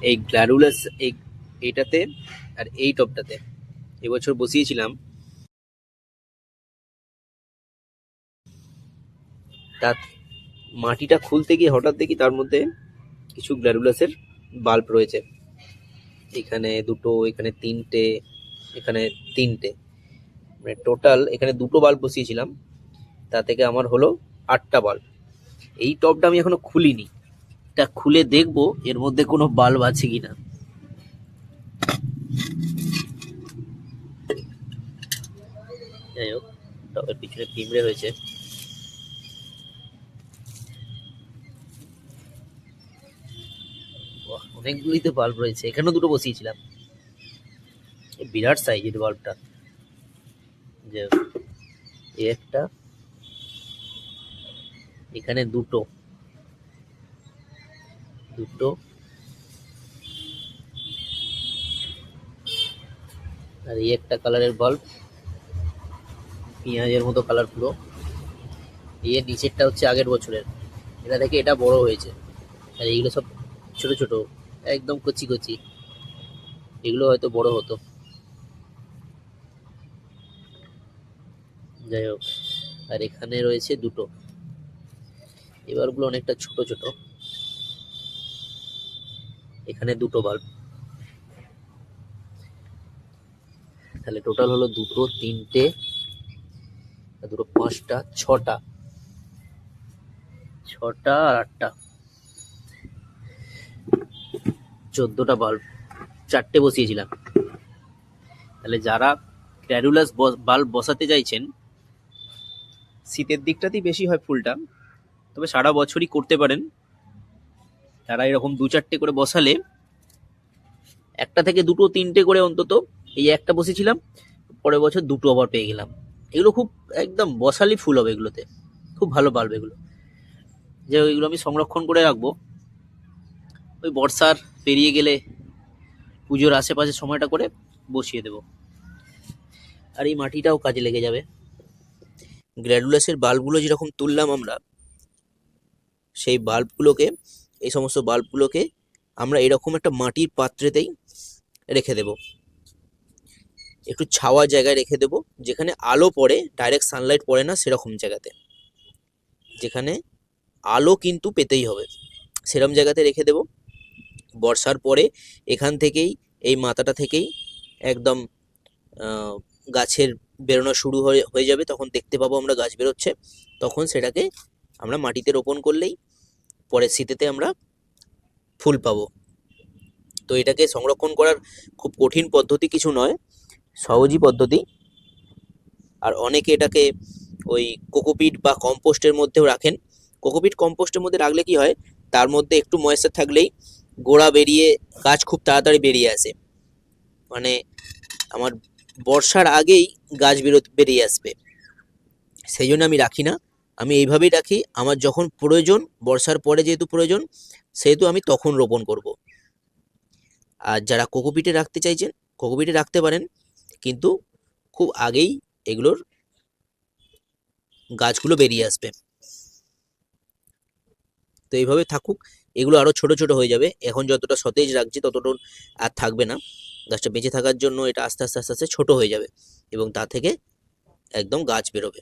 এই গ্ল্যারুলাস এই এইটাতে আর এই টপটাতে। এবছর বসিয়েছিলাম। তার মাটিটা খুলতে গিয়ে হঠাৎ দেখি তার মধ্যে কিছু গ্ল্যারুলাসের বাল্ব রয়েছে। এখানে দুটো, এখানে তিনটে এখানে তিনটে। মানে টোটাল এখানে দুটো বাল্ব বসিয়েছিলাম। তা থেকে আমার হলো আটটা বাল্ব। এই টবটা আমি এখনও খুলিনি। এটা খুলে দেখব এর মধ্যে কোনো বাল্ব আছে কিনা। যাই হোক টবের পিছনে পিঁমড়ে হয়েছে অনেকগুলি তো বাল্ব রয়েছে। এখানেও দুটো বসিয়েছিলাম। বিরাট সাইজের বাল্বটা। যে একটা, এখানে দুটো। দুটো। আর এই একটা কালারের বাল্ব পেঁয়াজের মতো কালার পুরো। এর নিচেরটা হচ্ছে আগের বছরের। এটা থেকে এটা বড় হয়েছে। আর এইগুলো সব ছোট ছোট, একদম কচি কচি। এগুলো হয়তো বড় হতো। যাই হোক, আর এখানে রয়েছে দুটো। এবারগুলো অনেকটা ছোট ছোট। এখানে দুটো বাল্ব তাহলে টোটাল হলো দুটো, তিনটে দুটো পাঁচটা, ছটা। ছটা আর আটটা। চোদ্দটা বাল্ব চারটে বসিয়েছিলাম। তাহলে যারা গ্র্যাডুলাস বাল্ব বসাতে চাইছেন, শীতের দিকটাতেই বেশি হয় ফুলটা। তবে সারা বছরই করতে পারেন। তারা এরকম দু চারটে করে বসালে, একটা থেকে দুটো, তিনটে করে অন্তত, এই একটা বসেছিলাম, পরের বছর দুটো আবার পেয়ে গেলাম। এগুলো খুব একদম বসালি ফুল হবে এগুলোতে। খুব ভালো বাল্ব এগুলো। যে ওইগুলো আমি সংরক্ষণ করে রাখব। ওই বর্ষার পেরিয়ে গেলে পুজোর আশেপাশে সময়টা করে বসিয়ে দেব। আর এই মাটিটাও কাজে লেগে যাবে। গ্র্যাডুলাসের বাল্বগুলো যেরকম তুললাম আমরা, সেই বাল্বগুলোকে এই সমস্ত বাল্বগুলোকে আমরা এরকম একটা মাটির পাত্রেতেই রেখে দেব। একটু ছাওয়া জায়গায় রেখে দেব, যেখানে আলো পড়ে ডাইরেক্ট সানলাইট পড়ে না সেরকম জায়গাতে। যেখানে আলো কিন্তু পেতেই হবে। সেরকম জায়গাতে রেখে দেব। বর্ষার পরে এখান থেকেই, এই মাথাটা থেকেই একদম গাছের বেরোনো শুরু হয়ে হয়ে যাবে। তখন দেখতে পাবো আমরা গাছ বেরোচ্ছে। তখন সেটাকে আমরা মাটিতে রোপণ করলেই পরের শীতেতে আমরা ফুল পাবো। তো এটাকে সংরক্ষণ করার খুব কঠিন পদ্ধতি কিছু নয়, সহজই পদ্ধতি। আর অনেকে এটাকে ওই কোকোপিট বা কম্পোস্টের মধ্যেও রাখেন। কোকোপিট কম্পোস্টের মধ্যে রাখলে কি হয়, তার মধ্যে একটু ময়েশ্চার থাকলেই গোড়া বেরিয়ে, গাছ খুব তাড়াতাড়ি বেরিয়ে আসে। মানে আমার বর্ষার আগেই গাছ বেরো, বেরিয়ে আসবে। সেই জন্য আমি রাখি না। আমি এইভাবেই রাখি। আমার যখন প্রয়োজন, বর্ষার পরে যেহেতু প্রয়োজন, সেহেতু আমি তখন রোপণ করব। আর যারা কোকোপিটে রাখতে চাইছেন, কোকোপিটে রাখতে পারেন, কিন্তু খুব আগেই এগুলোর গাছগুলো বেরিয়ে আসবে। তো এইভাবে থাকুক, এগুলো আরও ছোট ছোট হয়ে যাবে। এখন যতটা সতেজ রাখছি ততটা আর থাকবে না। গাছটা বেঁচে থাকার জন্য এটা আস্তে আস্তে আস্তে আস্তে ছোটো হয়ে যাবে এবং তা থেকে একদম গাছ বেরোবে।